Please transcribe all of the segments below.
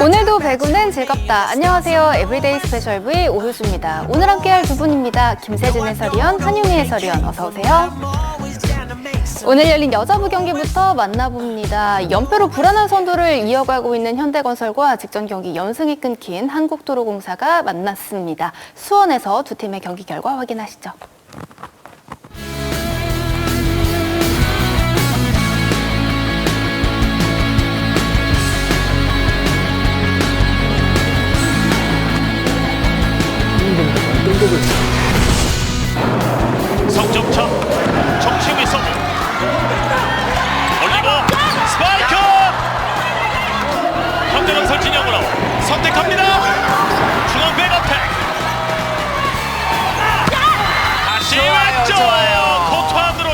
오늘도 배구는 즐겁다. 안녕하세요. 에브리데이 스페셜 V 오효수입니다. 오늘 함께할 두 분입니다. 김세진 해설위원, 한유미 해설위원 어서 오세요. 오늘 열린 여자부 경기부터 만나봅니다. 연패로 불안한 선두를 이어가고 있는 현대건설과 직전 경기 연승이 끊긴 한국도로공사가 만났습니다. 수원에서 두 팀의 경기 결과 확인하시죠.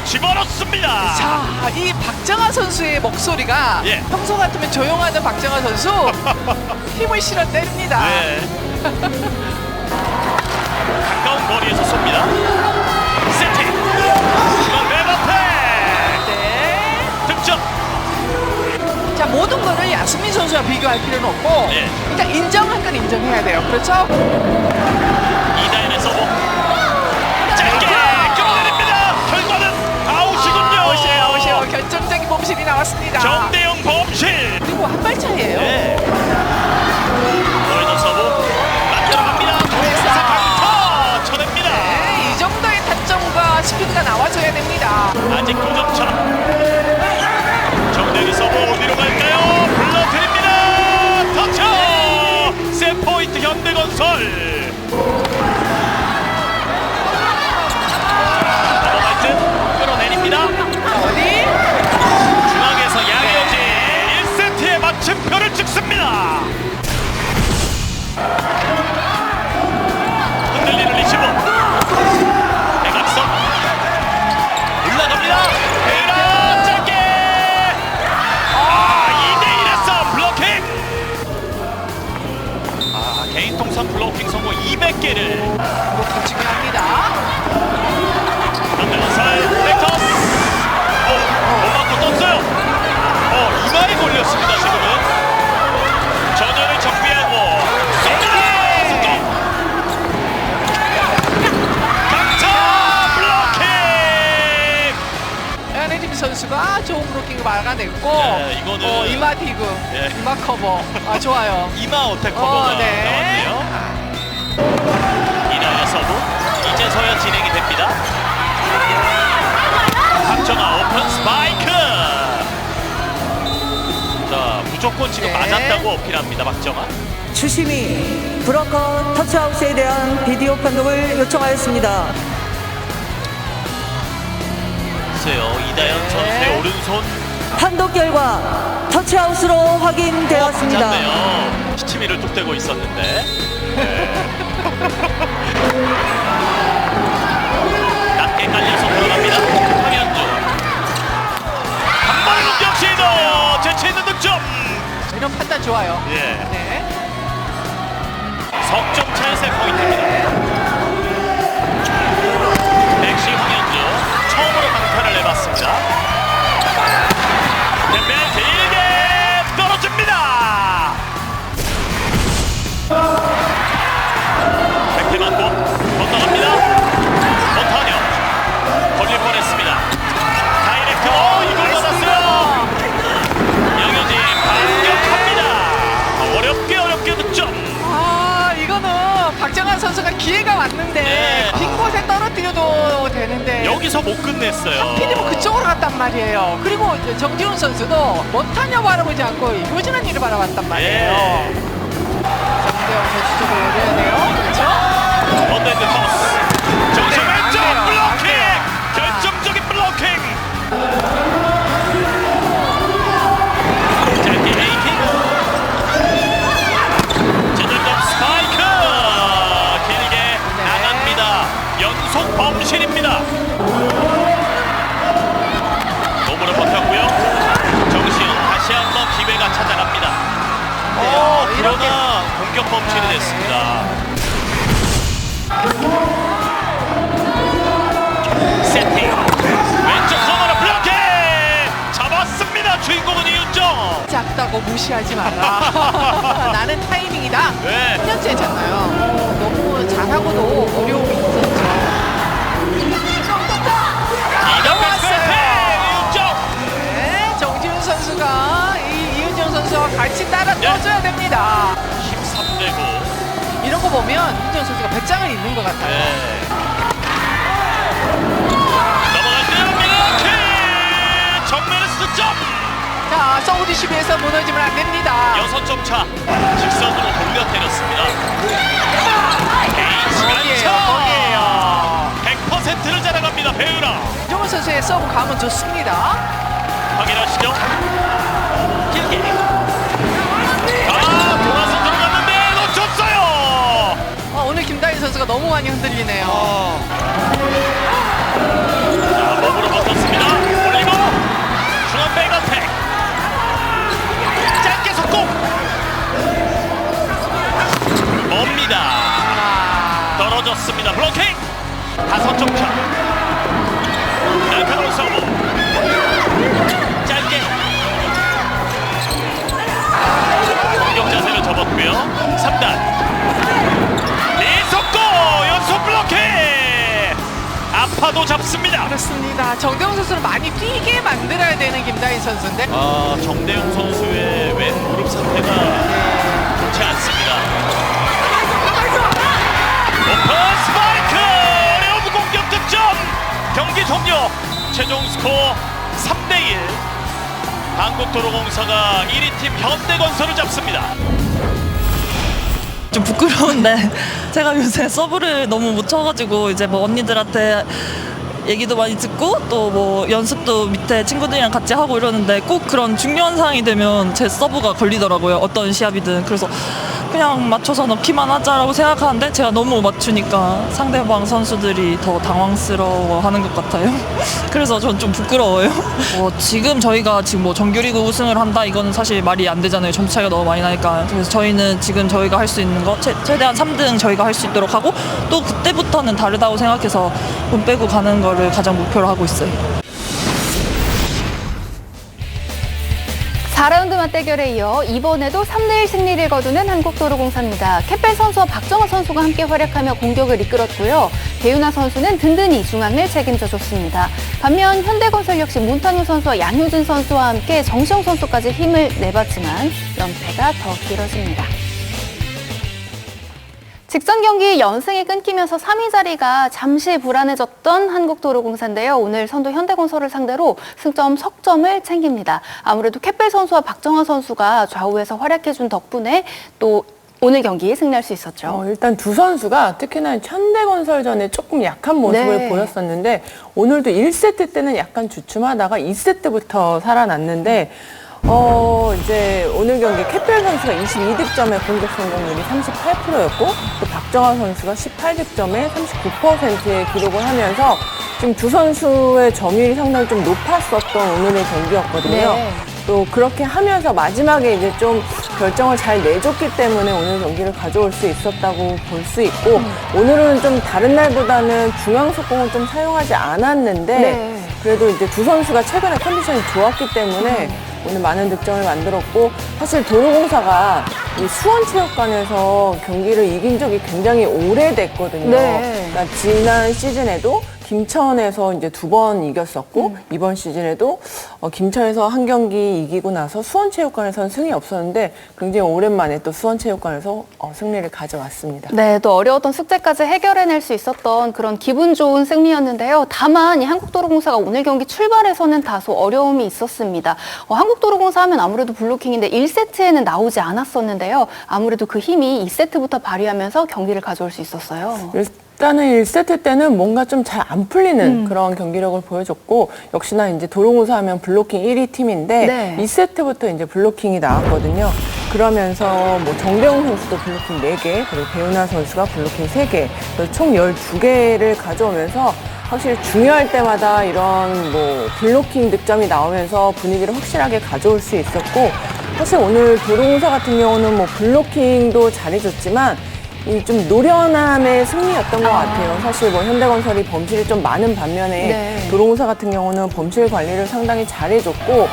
집어넣습니다 자, 이 박정아 선수의 목소리가 예. 평소 같으면 조용하던 박정아 선수 힘을 실어 때립니다. 네. 가까운 거리에서 쏩니다 세팅 네. 득점 자, 모든 거를 야스민 선수와 비교할 필요는 없고 예. 일단 인정한 건 인정해야 돼요. 그렇죠? 이다현의 서브 결정적인 몸실이 나왔습니다. 정대영 범실. 그리고 한 발 차이예요. 네. 보이는 서브 만들어 갑니다. 그래서 강타 쳐냅니다. 네, 이 정도의 타점과 스피드가 나와줘야 됩니다. 아직 2점 차 정대영의 서브 어디로 갈까요? 불러드립니다. 터쳐! 세 포인트 현대건설 막아냈고 네, 이거는- 어, 이마 디그, 예. 이마 커버 아 좋아요. 이마 어택 커버가 어, 네. 나왔네요. 이나의 서브 이제서야 진행이 됩니다. 박정아 오픈 스파이크. 자 무조건 지금 네. 맞았다고 어필합니다 박정아. 주심이 브로커 터치아웃에 대한 비디오 판독을 요청하였습니다. 글쎄요 이다현 네. 선수의 오른손 판독 결과 터치아웃으로 확인되었습니다. 맞았네요. 시치미를 뚝 대고 있었는데. 네. 낮게 깔려서 들어갑니다. 황현주. 한발 공격 시도 재치 있는 득점. 이런 판단 좋아요. 예. 네. 석점 차의 세 포인트입니다. 맥시 황현주 처음으로 강타를 내봤습니다. 못 끝냈어요. 하필이면 그쪽으로 갔단 말이에요. 그리고 정지훈 선수도 못하냐 바라보지 않고 효진한 일을 바라봤단 말이에요. 예. 정대원 선수 쪽으로 열려야 돼요. 그렇죠? 언더핸드 토스. 정신 네, 왼쪽. 블로킹. 결정적인 블로킹. 네. 나갑니다. 연속 범실입니다. 그러나 공격 범실이 아, 네. 됐습니다. 세팅 왼쪽 코너로 블로킹 잡았습니다 주인공은 이윤정 작다고 무시하지 마라. 나는 타이밍이다. 네. 3년째잖아요. 너무 잘하고도 어려움이 있었죠. 스페인 이윤정. 네, 정지훈 선수가 선수와 같이 따라 네. 떠줘야 됩니다. 13대 9. 이런 거 보면 이은정 선수가 배짱을 잇는 것 같아요. 네. 넘어갈 때 밀키 정면에서 득점. 자, 서우디 시비에서 무너지면 안 됩니다. 여섯 점 차. 직선으로 돌려 때렸습니다. 개인 거기에요, 거기에요. 100%를 자랑합니다. 배우라. 이정훈 선수의 서브 감은 좋습니다. 확인하시죠. 길게. 선수가 너무 많이 흔들리네요. 자, 몸으로 버텼습니다. 올리고 중앙 백어택. 짧게 속공. 멉니다. 아, 떨어졌습니다. 블로킹. 다섯 점 차. 날카로운 서브. 짧게. 공격 자세를 접었고요. 3단. 아파도 잡습니다. 그렇습니다. 정대웅 선수를 많이 뛰게 만들어야 되는 김다희 선수인데 아, 정대용 선수의 왼 무릎 상태가 좋지 않습니다. 오픈 스파이크! 어려운 공격 득점! 경기 종료! 최종 스코어 3대1. 한국도로공사가 1위 팀 현대건설을 잡습니다. 좀 부끄러운데 제가 요새 서브를 너무 못 쳐가지고 이제 뭐 언니들한테 얘기도 많이 듣고 또 뭐 연습도 밑에 친구들이랑 같이 하고 이러는데 꼭 그런 중요한 상황이 되면 제 서브가 걸리더라고요. 어떤 시합이든. 그래서 그냥 맞춰서 넣기만 하자라고 생각하는데 제가 너무 맞추니까 상대방 선수들이 더 당황스러워하는 것 같아요. 그래서 전 좀 부끄러워요. 뭐 지금 저희가 지금 뭐 정규리그 우승을 한다 이거는 사실 말이 안 되잖아요. 점수 차이가 너무 많이 나니까. 그래서 저희는 지금 저희가 할 수 있는 거 최, 최대한 3등 저희가 할 수 있도록 하고 또 그때부터는 다르다고 생각해서 돈 빼고 가는 거를 가장 목표로 하고 있어요 4라운드 맞대결에 이어 이번에도 3대1 승리를 거두는 한국도로공사입니다. 캐펠 선수와 박정호 선수가 함께 활약하며 공격을 이끌었고요. 배윤아 선수는 든든히 중앙을 책임져줬습니다. 반면 현대건설 역시 문탄우 선수와 양효진 선수와 함께 정시영 선수까지 힘을 내봤지만 연패가 더 길어집니다. 직전 경기 연승이 끊기면서 3위 자리가 잠시 불안해졌던 한국도로공사인데요. 오늘 선두 현대건설을 상대로 승점 석점을 챙깁니다. 아무래도 캐펠 선수와 박정화 선수가 좌우에서 활약해준 덕분에 또 오늘 경기 승리할 수 있었죠. 어, 일단 두 선수가 특히나 현대건설전에 조금 약한 모습을 네. 보였었는데 오늘도 1세트 때는 약간 주춤하다가 2세트부터 살아났는데 어 이제 오늘 경기 캐펠 선수가 22득점의 공격 성공률이 38%였고 또 박정환 선수가 18득점에 39%의 기록을 하면서 지금 두 선수의 점유율이 상당히 좀 높았었던 오늘의 경기였거든요. 네. 또 그렇게 하면서 마지막에 이제 좀 결정을 잘 내줬기 때문에 오늘 경기를 가져올 수 있었다고 볼 수 있고 오늘은 좀 다른 날보다는 중앙 속공을 좀 사용하지 않았는데 네. 그래도 이제 두 선수가 최근에 컨디션이 좋았기 때문에 오늘 많은 득점을 만들었고 사실 도로공사가 이 수원체육관에서 경기를 이긴 적이 굉장히 오래됐거든요. 네. 그러니까 지난 시즌에도 김천에서 이제 두 번 이겼었고 이번 시즌에도 어, 김천에서 한 경기 이기고 나서 수원체육관에서는 승이 없었는데 굉장히 오랜만에 또 수원체육관에서 어, 승리를 가져왔습니다. 네, 또 어려웠던 숙제까지 해결해낼 수 있었던 그런 기분 좋은 승리였는데요. 다만 이 한국도로공사가 오늘 경기 출발에서는 다소 어려움이 있었습니다. 어, 한국도로공사 하면 아무래도 블로킹인데 1세트에는 나오지 않았었는데요. 아무래도 그 힘이 2세트부터 발휘하면서 경기를 가져올 수 있었어요. 일단은 1세트 때는 뭔가 좀 잘 안 풀리는 그런 경기력을 보여줬고 역시나 이제 도로공사 하면 블로킹 1위 팀인데 네. 2세트부터 이제 블로킹이 나왔거든요. 그러면서 뭐 정대웅 선수도 블로킹 4개, 그리고 배우나 선수가 블로킹 3개, 그래서 총 12개를 가져오면서 확실히 중요할 때마다 이런 뭐 블로킹 득점이 나오면서 분위기를 확실하게 가져올 수 있었고 사실 오늘 도로공사 같은 경우는 뭐 블로킹도 잘해줬지만 이 좀 노련함의 승리였던 것 같아요. 사실 뭐 현대건설이 범실이 좀 많은 반면에 네. 도로공사 같은 경우는 범실 관리를 상당히 잘해줬고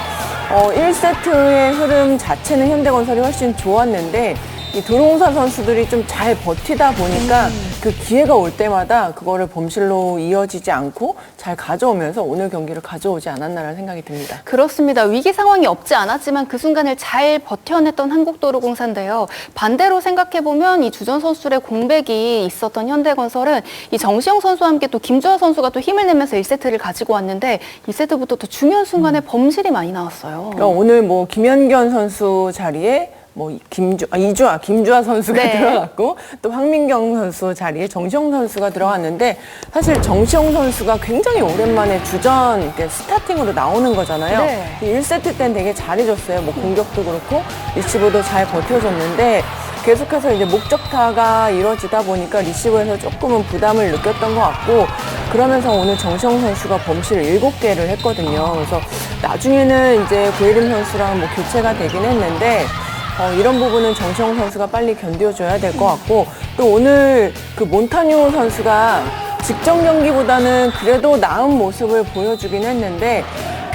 어, 1세트의 흐름 자체는 현대건설이 훨씬 좋았는데 이 도롱사 선수들이 좀 잘 버티다 보니까 그 기회가 올 때마다 그거를 범실로 이어지지 않고 잘 가져오면서 오늘 경기를 가져오지 않았나라는 생각이 듭니다. 그렇습니다. 위기 상황이 없지 않았지만 그 순간을 잘 버텨냈던 한국도로공사인데요. 반대로 생각해보면 이 주전 선수들의 공백이 있었던 현대건설은 이 정시영 선수와 함께 또 김주하 선수가 또 힘을 내면서 1세트를 가지고 왔는데 2세트부터 또 중요한 순간에 범실이 많이 나왔어요. 그러니까 오늘 뭐 김현견 선수 자리에 뭐 김주 아 이주아 김주아 선수가 네. 들어갔고 또 황민경 선수 자리에 정시영 선수가 들어갔는데 사실 정시영 선수가 굉장히 오랜만에 주전 이렇게 스타팅으로 나오는 거잖아요. 네. 이 1세트 때는 되게 잘해줬어요. 뭐 공격도 그렇고 리시브도 잘 버텨줬는데 계속해서 이제 목적타가 이루어지다 보니까 리시브에서 조금은 부담을 느꼈던 것 같고 그러면서 오늘 정시영 선수가 범실을 7개를 했거든요. 그래서 나중에는 이제 고예림 선수랑 뭐 교체가 되긴 했는데 어, 이런 부분은 정시영 선수가 빨리 견뎌줘야 될 것 같고 또 오늘 그 몬타뉴 선수가 직전 경기보다는 그래도 나은 모습을 보여주긴 했는데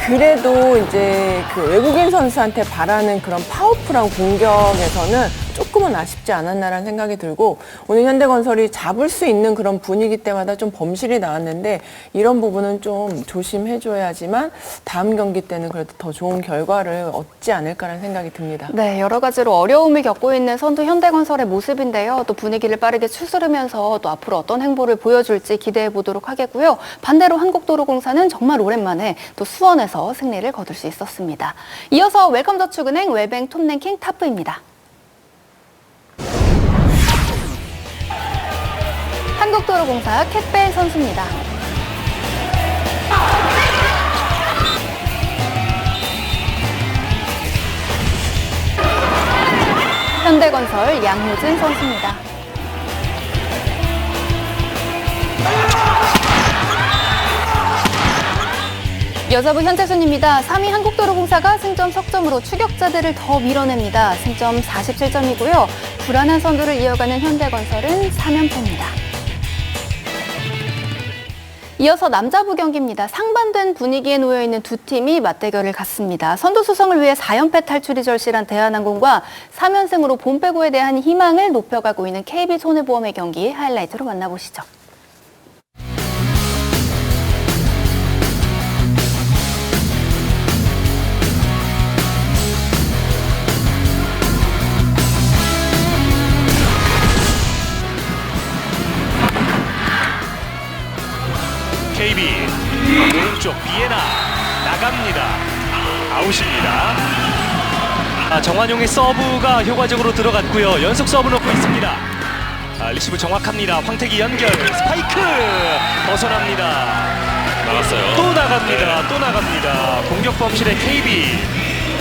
그래도 이제 그 외국인 선수한테 바라는 그런 파워풀한 공격에서는 조금은 아쉽지 않았나라는 생각이 들고 오늘 현대건설이 잡을 수 있는 그런 분위기 때마다 좀 범실이 나왔는데 이런 부분은 좀 조심해줘야지만 다음 경기 때는 그래도 더 좋은 결과를 얻지 않을까라는 생각이 듭니다. 네, 여러 가지로 어려움을 겪고 있는 선두 현대건설의 모습인데요. 또 분위기를 빠르게 추스르면서 또 앞으로 어떤 행보를 보여줄지 기대해 보도록 하겠고요. 반대로 한국도로공사는 정말 오랜만에 또 수원에서 승리를 거둘 수 있었습니다. 이어서 웰컴 저축은행 웰뱅 톱랭킹 탑부입니다. 한국도로공사 캣벨 선수입니다. 현대건설 양효진 선수입니다. 여자부 현재 순입니다. 3위 한국도로공사가 승점 석점으로 추격자들을 더 밀어냅니다. 승점 47점이고요. 불안한 선두를 이어가는 현대건설은 3연패입니다. 이어서 남자부 경기입니다. 상반된 분위기에 놓여 있는 두 팀이 맞대결을 갖습니다. 선두 수성을 위해 4연패 탈출이 절실한 대한항공과 3연승으로 본배구에 대한 희망을 높여가고 있는 KB 손해보험의 경기 하이라이트로 만나보시죠. 오른쪽 비에나 나갑니다. 아웃입니다. 아, 정환용의 서브가 효과적으로 들어갔고요. 연속 서브 넣고 있습니다. 아, 리시브 정확합니다. 황태기 연결 스파이크 벗어납니다. 나갔어요. 또 나갑니다. 또 나갑니다. 공격 범실의 KB.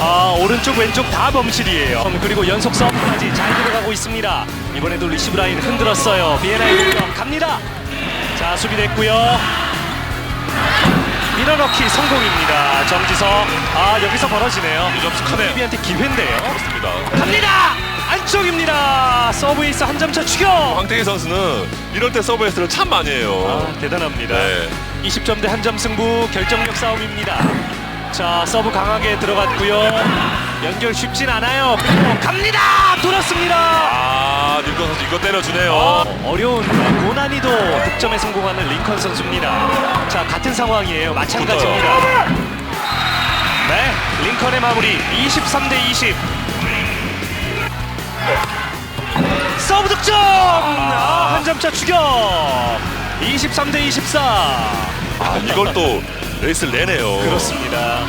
아 오른쪽 왼쪽 다 범실이에요. 그리고 연속 서브까지 잘 들어가고 있습니다. 이번에도 리시브 라인 흔들었어요. 비에나의 공격 갑니다. 자 수비됐고요. 밀어넣기 성공입니다. 정지석. 아 여기서 벌어지네요. 점수 크네요. 수비한테 기회인데요. 그렇습니다. 갑니다. 안쪽입니다. 서브에이스 한 점 차 추격. 황태기 선수는 이럴 때 서브에스를 참 많이 해요. 아, 대단합니다. 네. 20점 대 한 점 승부 결정력 싸움입니다. 자 서브 강하게 들어갔고요. 연결 쉽진 않아요. 그리고 갑니다. 돌았습니다. 아, 닐건 선수 이거 때려주네요. 어, 어려운 고난이도 득점에 성공하는 링컨 선수입니다. 자 상황이에요. 마찬가지입니다. 네, 링컨의 마무리 23 대 20. 서브 득점! 아, 한 점차 추격! 23 대 24. 아, 이걸 또 레이스를 내네요. 그렇습니다.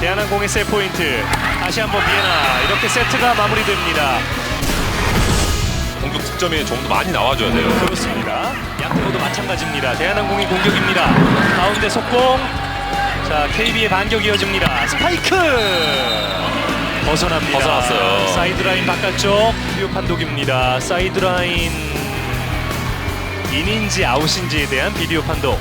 대한항공의 세 포인트. 다시 한번 비에나 이렇게 세트가 마무리됩니다. 공격 득점이 좀더 많이 나와줘야 돼요. 그렇습니다. 모두 마찬가지입니다. 대한항공의 공격입니다. 가운데 속공. 자, KB의 반격 이어집니다. 스파이크! 벗어납니다. 벗어났어요. 사이드라인 바깥쪽. 뷰 판독입니다. 사이드라인 인인지 아웃인지에 대한 비디오 판독.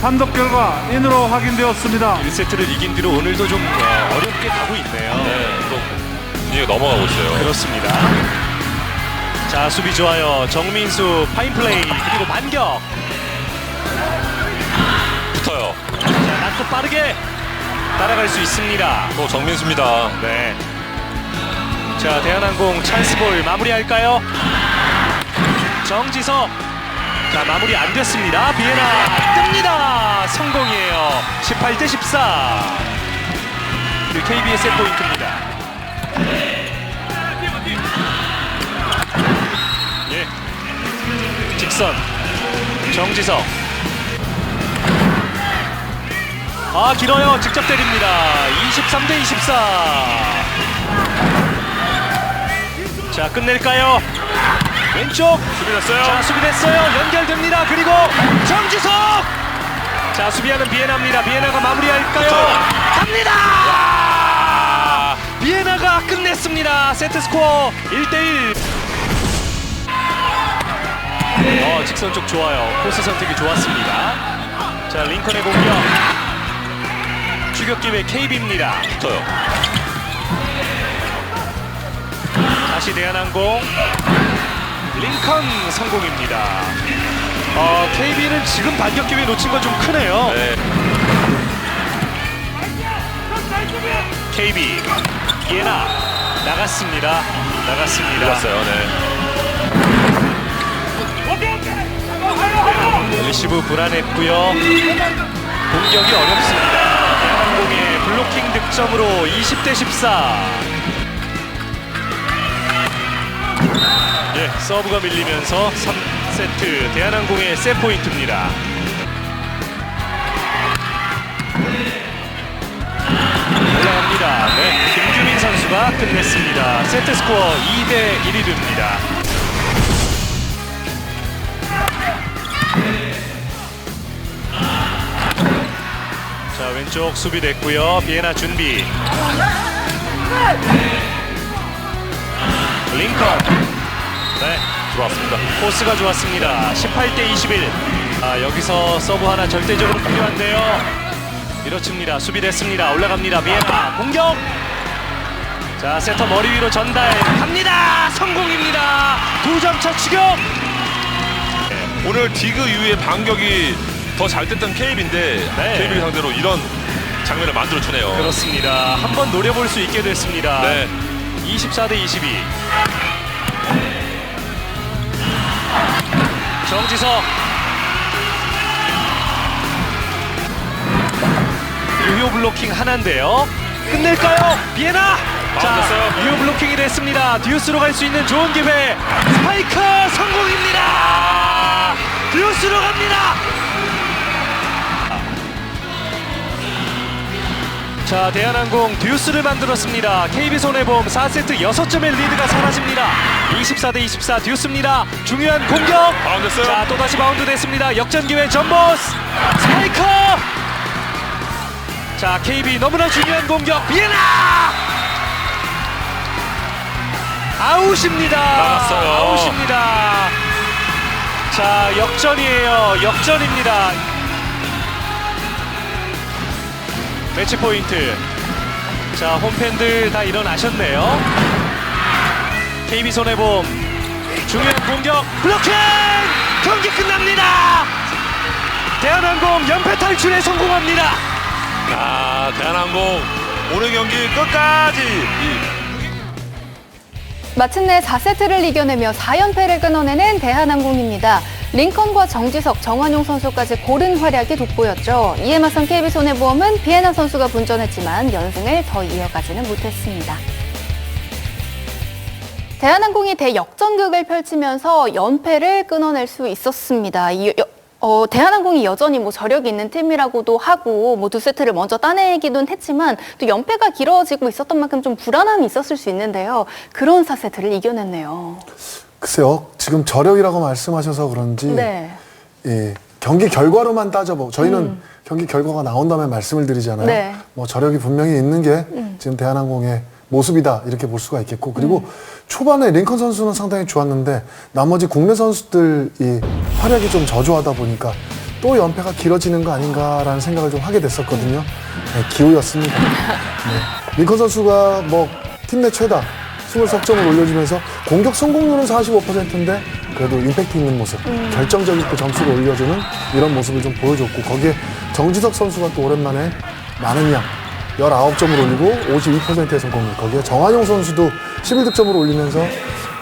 판독 결과 인으로 확인되었습니다. 1세트를 이긴 뒤로 오늘도 좀 어, 어렵게 가고 있네요. 네, 또 분위기가 넘어가고 있어요. 그렇습니다. 자 수비 좋아요. 정민수 파인 플레이 그리고 반격. 붙어요. 자 낮고 빠르게 따라갈 수 있습니다. 또 정민수입니다. 네. 자, 대한항공 찬스볼 마무리할까요? 정지석. 자, 마무리 안 됐습니다. 비에나 뜹니다. 성공이에요. 18 대 14. 그 KBS의 포인트입니다. 직선. 정지석. 아, 길어요. 직접 때립니다. 23대 24. 자 끝낼까요? 왼쪽 수비됐어요. 자 수비됐어요 연결됩니다 그리고 정지석 자 수비하는 비에나입니다 비에나가 마무리할까요? 갑니다 비에나가 끝냈습니다 세트 스코어 1대1 어 직선 쪽 좋아요 코스 선택이 좋았습니다 자 링컨의 공격 추격 기회 KB입니다 저요. 다시 대한항공 링컨 성공입니다. 어, KB는 지금 반격 기회 놓친 건 좀 크네요. 네. KB 예나 나갔습니다. 나갔습니다. 밀었어요. 네. 리시브 불안했고요. 공격이 어렵습니다. 대한항공의 블로킹 득점으로 20대 14. 예, 서브가 밀리면서 3세트 대한항공의 세 포인트입니다. 올라갑니다. 네, 김규민 선수가 끝냈습니다. 세트 스코어 2대 1이 됩니다. 자 왼쪽 수비 됐고요. 비에나 준비. 링컨. 네 들어왔습니다. 코스가 좋았습니다. 18대 21 아, 여기서 서브 하나 절대적으로 필요한데요. 밀어칩니다. 수비 됐습니다. 올라갑니다. 비에나. 공격. 자 세터 머리 위로 전달. 갑니다. 성공입니다. 두 점차 추격. 오늘 디그 이후에 반격이 더 잘 됐던 KB인데 네. KB 상대로 이런 장면을 만들어 주네요. 그렇습니다 한번 노려볼 수 있게 됐습니다 네. 24 대 22. 정지석. 유효 블로킹 하나인데요. 끝낼까요? 비에나. 자, 됐어요. 유효 블로킹이 됐습니다. 듀스로 갈 수 있는 좋은 기회. 스파이크 성공입니다. 듀스로 갑니다. 자 대한항공 듀스를 만들었습니다. KB손해보험 4세트 6점의 리드가 사라집니다. 24 대 24 듀스입니다. 중요한 공격. 바운드 됐어요. 자 또다시 바운드 됐습니다. 역전 기회 전보스. 스파이커! 자 KB 너무나 중요한 공격. 비에나! 아웃입니다. 나갔어요. 아웃입니다. 자 역전이에요. 역전입니다 매치 포인트. 자, 홈팬들 다 일어나셨네요. KB 손해보험 중요한 공격 블로킹 경기 끝납니다. 대한항공 연패 탈출에 성공합니다. 아 대한항공 오늘 경기 끝까지 이 마침내 4세트를 이겨내며 4연패를 끊어내는 대한항공입니다. 링컨과 정지석, 정환용 선수까지 고른 활약이 돋보였죠. 이에 맞선 KB손해보험은 비에나 선수가 분전했지만 연승을 더 이어가지는 못했습니다. 대한항공이 대역전극을 펼치면서 연패를 끊어낼 수 있었습니다. 이 여- 어, 대한항공이 여전히 뭐 저력이 있는 팀이라고도 하고 뭐 두 세트를 먼저 따내기는 했지만 또 연패가 길어지고 있었던 만큼 좀 불안함이 있었을 수 있는데요. 그런 4세트를 이겨냈네요. 글쎄요, 지금 저력이라고 말씀하셔서 그런지 네. 예, 경기 결과로만 따져보. 저희는 경기 결과가 나온 다음에 말씀을 드리잖아요. 네. 뭐 저력이 분명히 있는 게 지금 대한항공의 모습이다 이렇게 볼 수가 있겠고 그리고 초반에 링컨 선수는 상당히 좋았는데 나머지 국내 선수들이 활약이 좀 저조하다 보니까 또 연패가 길어지는 거 아닌가라는 생각을 좀 하게 됐었거든요. 네, 기우였습니다. 네. 링컨 선수가 뭐 팀 내 최다 20석점을 올려주면서 공격 성공률은 45%인데 그래도 임팩트 있는 모습, 결정적 있게 점수를 올려주는 이런 모습을 좀 보여줬고 거기에 정지석 선수가 또 오랜만에 많은 양 19점을 올리고 52%의 성공률. 거기에 정한용 선수도 11득점을 올리면서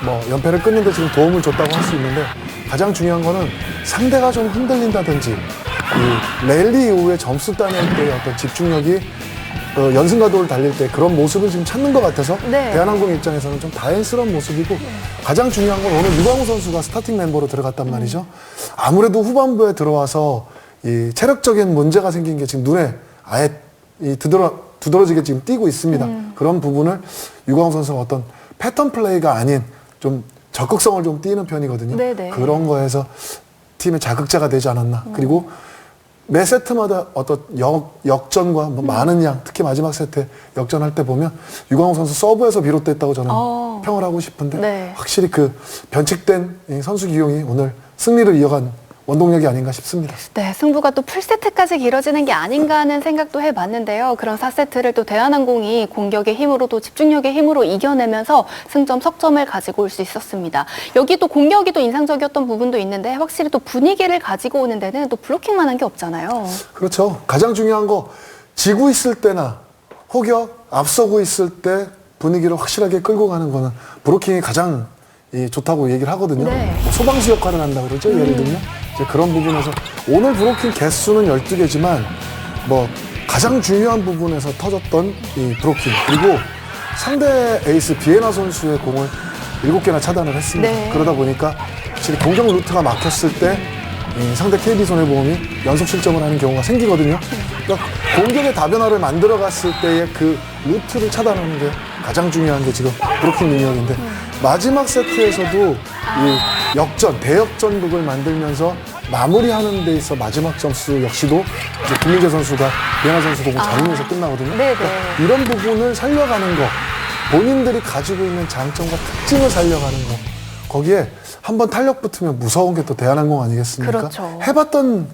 뭐 연패를 끊는데 지금 도움을 줬다고 할 수 있는데 가장 중요한 거는 상대가 좀 흔들린다든지 이 랠리 이후에 점수 따낼 때의 어떤 집중력이 어, 연승가도를 달릴 때 그런 모습을 지금 찾는 것 같아서 네. 대한항공 입장에서는 좀 다행스러운 모습이고 가장 중요한 건 오늘 유광우 선수가 스타팅 멤버로 들어갔단 말이죠. 아무래도 후반부에 들어와서 이 체력적인 문제가 생긴 게 지금 눈에 아예 이 두드러, 두드러지게 지금 띄고 있습니다. 그런 부분을 유광우 선수가 어떤 패턴 플레이가 아닌 좀 적극성을 좀 띄는 편이거든요. 네네. 그런 거에서 팀의 자극자가 되지 않았나. 그리고 매 세트마다 어떤 역, 역전과 뭐 많은 양, 특히 마지막 세트에 역전할 때 보면 유광호 선수 서브에서 비롯됐다고 저는 어. 평을 하고 싶은데 네. 확실히 그 변칙된 이 선수 기용이 오늘 승리를 이어간 원동력이 아닌가 싶습니다. 네, 승부가 또 풀세트까지 길어지는 게 아닌가 하는 생각도 해봤는데요. 그런 4세트를 또 대한항공이 공격의 힘으로 또 집중력의 힘으로 이겨내면서 승점, 석점을 가지고 올 수 있었습니다. 여기 또 공격이 또 인상적이었던 부분도 있는데 확실히 또 분위기를 가지고 오는 데는 또 블로킹만 한 게 없잖아요. 그렇죠. 가장 중요한 거 지고 있을 때나 혹여 앞서고 있을 때 분위기를 확실하게 끌고 가는 거는 브로킹이 가장 이 좋다고 얘기를 하거든요. 네. 뭐 소방수 역할을 한다 그러죠. 예를 들면 이제 그런 부분에서 오늘 브로킹 개수는 12개지만 뭐 가장 중요한 부분에서 터졌던 이 브로킹 그리고 상대 에이스 비에나 선수의 공을 7개나 차단을 했습니다. 네. 그러다 보니까 확실히 공격 루트가 막혔을 때 이 상대 KB 손해보험이 연속 실점을 하는 경우가 생기거든요. 그러니까 공격의 다변화를 만들어 갔을 때의 그 루트를 차단하는 게 가장 중요한 게 지금 브로킹 능력인데 마지막 세트에서도 이 역전, 대역전극을 만들면서 마무리하는 데 있어 마지막 점수 역시도 이제 김민재 선수가 비에나 선수 공을 잡으면서 끝나거든요. 네네. 그러니까 이런 부분을 살려가는 거, 본인들이 가지고 있는 장점과 특징을 살려가는 거, 거기에 한번 탄력 붙으면 무서운 게 또 대한항공 아니겠습니까? 그렇죠. 해봤던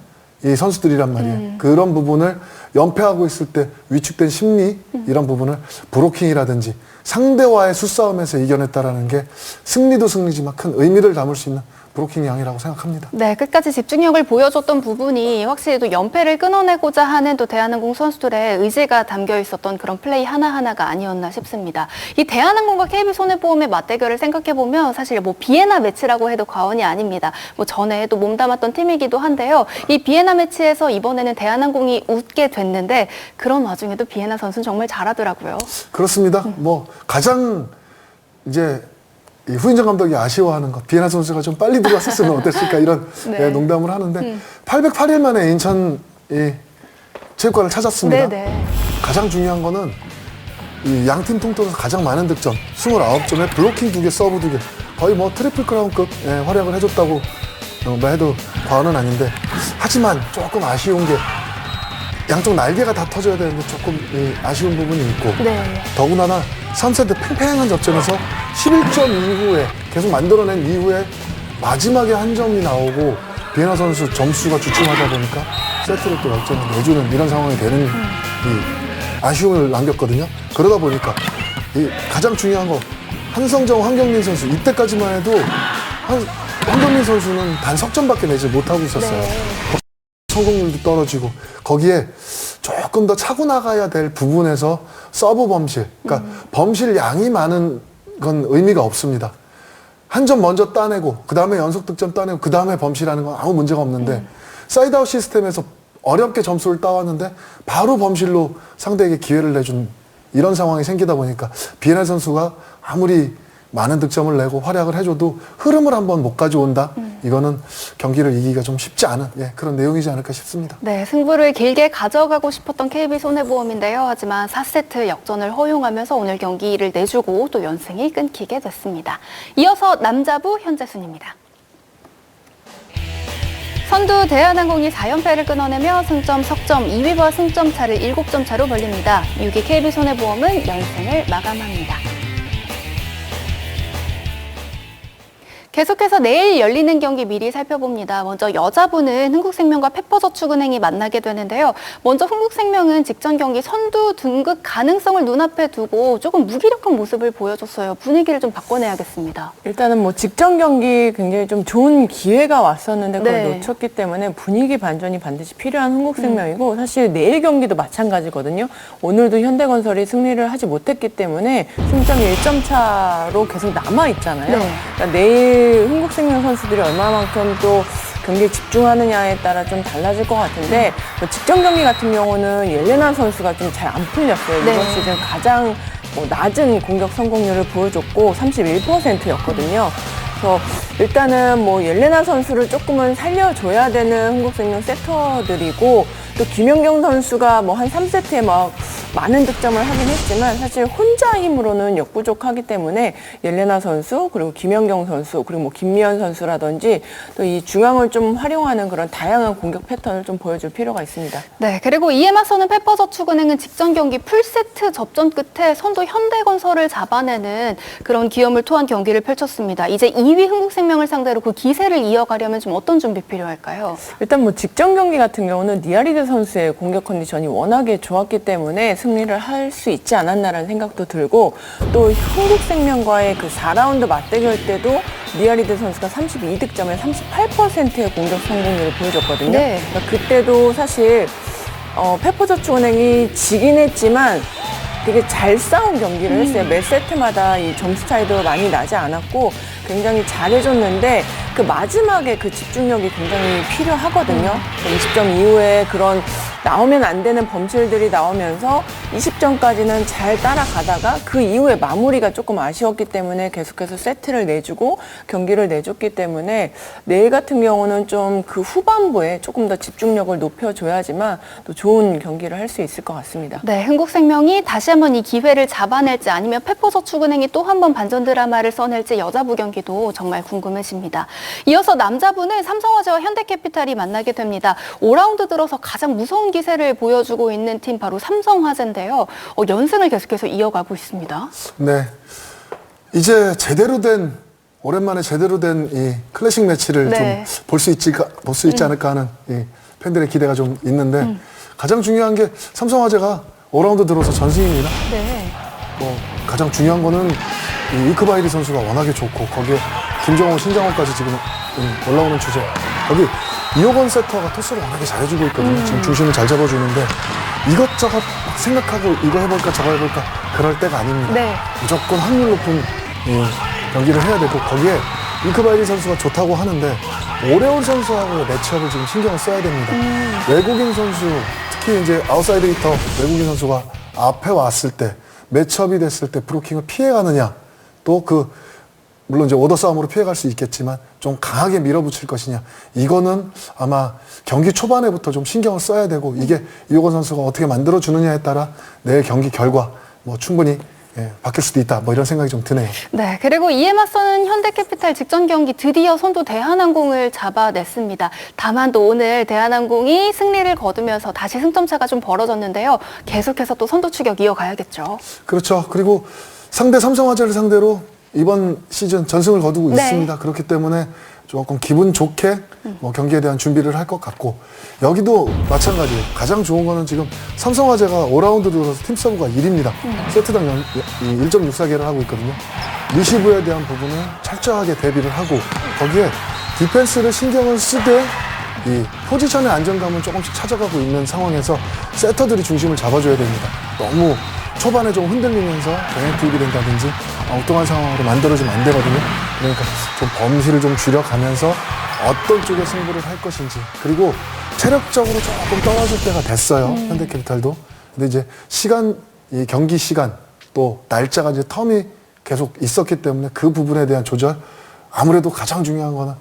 이 선수들이란 말이에요. 그런 부분을 연패하고 있을 때 위축된 심리 이런 부분을 브로킹이라든지 상대와의 수싸움에서 이겨냈다라는 게 승리도 승리지만 큰 의미를 담을 수 있는 브로킹 양이라고 생각합니다. 네, 끝까지 집중력을 보여줬던 부분이 확실히 또 연패를 끊어내고자 하는 또 대한항공 선수들의 의지가 담겨 있었던 그런 플레이 하나하나가 아니었나 싶습니다. 이 대한항공과 KB손해보험의 맞대결을 생각해보면 사실 뭐 비에나 매치라고 해도 과언이 아닙니다. 뭐 전에 또 몸담았던 팀이기도 한데요. 이 비에나 매치에서 이번에는 대한항공이 웃게 됐는데 그런 와중에도 비에나 선수는 정말 잘하더라고요. 그렇습니다. 뭐 가장 이제 이 후인정 감독이 아쉬워하는 것 비에나 선수가 좀 빨리 들어왔었으면 어땠을까 이런 네. 예, 농담을 하는데 808일 만에 인천 이 체육관을 찾았습니다. 네네. 가장 중요한 거는 이 양팀 통틀어서 가장 많은 득점 29점에 블로킹 2개, 서브 2개 거의 뭐 트리플 크라운급 예, 활약을 해줬다고 어, 뭐 해도 과언은 아닌데 하지만 조금 아쉬운 게 양쪽 날개가 다 터져야 되는데 조금 이 아쉬운 부분이 있고 네. 더군다나 3세트 팽팽한 접전에서 11점 이후에 계속 만들어낸 이후에 마지막에 한 점이 나오고 비에나 선수 점수가 주춤하다 보니까 세트를 또 역전을 내주는 이런 상황이 되는 이 아쉬움을 남겼거든요. 그러다 보니까 이 가장 중요한 거 한성정, 황경민 선수 이때까지만 해도 한, 황경민 선수는 단 석점밖에 내지 못하고 있었어요. 성공률도 떨어지고 거기에 조금 더 차고 나가야 될 부분에서 서브 범실, 그러니까 범실 양이 많은 건 의미가 없습니다. 한 점 먼저 따내고 그 다음에 연속 득점 따내고 그 다음에 범실하는 건 아무 문제가 없는데 사이드아웃 시스템에서 어렵게 점수를 따왔는데 바로 범실로 상대에게 기회를 내준 이런 상황이 생기다 보니까 비에나 선수가 아무리 많은 득점을 내고 활약을 해줘도 흐름을 한번 못 가져온다. 이거는 경기를 이기기가 좀 쉽지 않은 예, 그런 내용이지 않을까 싶습니다. 네, 승부를 길게 가져가고 싶었던 KB손해보험인데요. 하지만 4세트 역전을 허용하면서 오늘 경기를 내주고 또 연승이 끊기게 됐습니다. 이어서 남자부 현재 순입니다. 선두 대한항공이 4연패를 끊어내며 승점, 석점 2위와 승점 차를 7점 차로 벌립니다. 6위 KB손해보험은 연승을 마감합니다. 계속해서 내일 열리는 경기 미리 살펴봅니다. 먼저 여자부는 흥국생명과 페퍼저축은행이 만나게 되는데요. 먼저 흥국생명은 직전 경기 선두 등극 가능성을 눈앞에 두고 조금 무기력한 모습을 보여줬어요. 분위기를 좀 바꿔내야겠습니다. 일단은 뭐 직전 경기 굉장히 좀 좋은 기회가 왔었는데 그걸 네. 놓쳤기 때문에 분위기 반전이 반드시 필요한 흥국생명이고 사실 내일 경기도 마찬가지거든요. 오늘도 현대건설이 승리를 하지 못했기 때문에 승점이 1점 차로 계속 남아 있잖아요. 네. 그러니까 내일 흥국생명 선수들이 얼마만큼 또 경기에 집중하느냐에 따라 좀 달라질 것 같은데 뭐 직전 경기 같은 경우는 옐레나 선수가 좀 잘 안 풀렸어요. 네. 이번 시즌 가장 뭐 낮은 공격 성공률을 보여줬고 31%였거든요. 그래서 일단은 뭐 옐레나 선수를 조금은 살려줘야 되는 흥국생명 세터들이고 또 김연경 선수가 뭐 한 3세트에 막 많은 득점을 하긴 했지만 사실 혼자 힘으로는 역부족하기 때문에 옐레나 선수 그리고 김연경 선수 그리고 뭐 김미연 선수라든지 또 이 중앙을 좀 활용하는 그런 다양한 공격 패턴을 좀 보여줄 필요가 있습니다. 네, 그리고 이에 맞서는 페퍼저축은행은 직전 경기 풀세트 접전 끝에 선두 현대건설을 잡아내는 그런 기염을 토한 경기를 펼쳤습니다. 이제 2위 흥국생명을 상대로 그 기세를 이어가려면 좀 어떤 준비 필요할까요? 일단 뭐 직전 경기 같은 경우는 니아리드 선수의 공격 컨디션이 워낙에 좋았기 때문에 승리를 할 수 있지 않았나라는 생각도 들고 또 한국생명과의 그 4라운드 맞대결 때도 니아리드 선수가 32득점에 38%의 공격 성공률을 보여줬거든요. 네. 그러니까 그때도 사실 어, 페퍼저축은행이 지긴 했지만 되게 잘 싸운 경기를 했어요. 매 세트마다 이 점수 차이도 많이 나지 않았고 굉장히 잘해줬는데 그 마지막에 그 집중력이 굉장히 필요하거든요. 20점 이후에 그런 나오면 안 되는 범실들이 나오면서 20점까지는 잘 따라가다가 그 이후에 마무리가 조금 아쉬웠기 때문에 계속해서 세트를 내주고 경기를 내줬기 때문에 내일 같은 경우는 좀 그 후반부에 조금 더 집중력을 높여줘야지만 또 좋은 경기를 할 수 있을 것 같습니다. 네, 흥국생명이 다시 한번 이 기회를 잡아낼지 아니면 페퍼저축은행이 또 한 번 반전 드라마를 써낼지 여자부 경기도 정말 궁금해집니다. 이어서 남자부는 삼성화재와 현대캐피탈이 만나게 됩니다. 5라운드 들어서 가장 무서운 기세를 보여주고 있는 팀 바로 삼성화재인데요. 어, 연승을 계속해서 이어가고 있습니다. 네. 이제 제대로 된 오랜만에 제대로 된 이 클래식 매치를 네. 좀 볼 수 있지 볼 수 있지 않을까 하는 이 팬들의 기대가 좀 있는데 가장 중요한 게 삼성화재가 5라운드 들어서 전승입니다. 네. 뭐 가장 중요한 거는 이 위크바이리 선수가 워낙에 좋고 거기에 김정호, 신장호까지 지금 음, 올라오는 주제. 거기 이호건 세터가 토스를 워낙에 잘해주고 있거든요. 지금 중심을 잘 잡아주는데 이것저것 막 생각하고 이거 해볼까 저거 해볼까 그럴 때가 아닙니다. 네. 무조건 확률 높은 이 경기를 해야 되고 거기에 위크바이리 선수가 좋다고 하는데 오레올 선수하고 매치업을 지금 신경을 써야 됩니다. 외국인 선수 특히 이제 아웃사이드 히터 외국인 선수가 앞에 왔을 때 매치업이 됐을 때 브로킹을 피해 가느냐 또 그 물론 이제 오더 싸움으로 피해갈 수 있겠지만 좀 강하게 밀어붙일 것이냐 이거는 아마 경기 초반에부터 좀 신경을 써야 되고 이게 이호건 선수가 어떻게 만들어 주느냐에 따라 내일 경기 결과 뭐 충분히 예, 바뀔 수도 있다 뭐 이런 생각이 좀 드네요. 네, 그리고 이에 맞서는 현대캐피탈 직전 경기 드디어 선두 대한항공을 잡아냈습니다. 다만 또 오늘 대한항공이 승리를 거두면서 다시 승점차가 좀 벌어졌는데요. 계속해서 또 선두 추격 이어가야겠죠. 그렇죠. 그리고 상대 삼성화재를 상대로 이번 시즌 전승을 거두고 네. 있습니다. 그렇기 때문에 조금 기분 좋게 뭐 경기에 대한 준비를 할 것 같고 여기도 마찬가지예요. 가장 좋은 거는 지금 삼성화재가 5라운드 들어서 팀 서브가 1입니다. 세트당 연, 이 1.64개를 하고 있거든요. 리시브에 대한 부분은 철저하게 대비를 하고 거기에 디펜스를 신경을 쓰되 이 포지션의 안정감을 조금씩 찾아가고 있는 상황에서 세터들이 중심을 잡아줘야 됩니다. 너무 초반에 좀 흔들리면서 병행 투입이 된다든지 엉뚱한 상황으로 만들어지면 안 되거든요. 그러니까 좀 범실을 좀 줄여가면서 어떤 쪽에 승부를 할 것인지 그리고 체력적으로 조금 떨어질 때가 됐어요. 현대캐피탈도. 근데 이제 시간, 이 경기 시간 또 날짜가 이제 텀이 계속 있었기 때문에 그 부분에 대한 조절 아무래도 가장 중요한 거는 이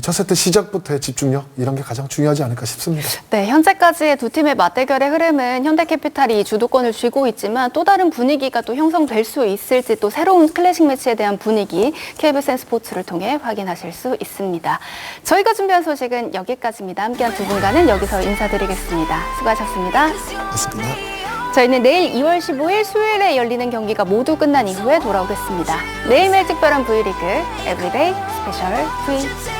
첫 세트 시작부터의 집중력 이런 게 가장 중요하지 않을까 싶습니다. 네, 현재까지의 두 팀의 맞대결의 흐름은 현대캐피탈이 주도권을 쥐고 있지만 또 다른 분위기가 또 형성될 수 있을지 또 새로운 클래식 매치에 대한 분위기 KBS 스포츠를 통해 확인하실 수 있습니다. 저희가 준비한 소식은 여기까지입니다. 함께한 두 분과는 여기서 인사드리겠습니다. 수고하셨습니다. 맞습니다. 저희는 내일 2월 15일 수요일에 열리는 경기가 모두 끝난 이후에 돌아오겠습니다. 내일 매일 특별한 V리그 에브리데이 스페셜 V.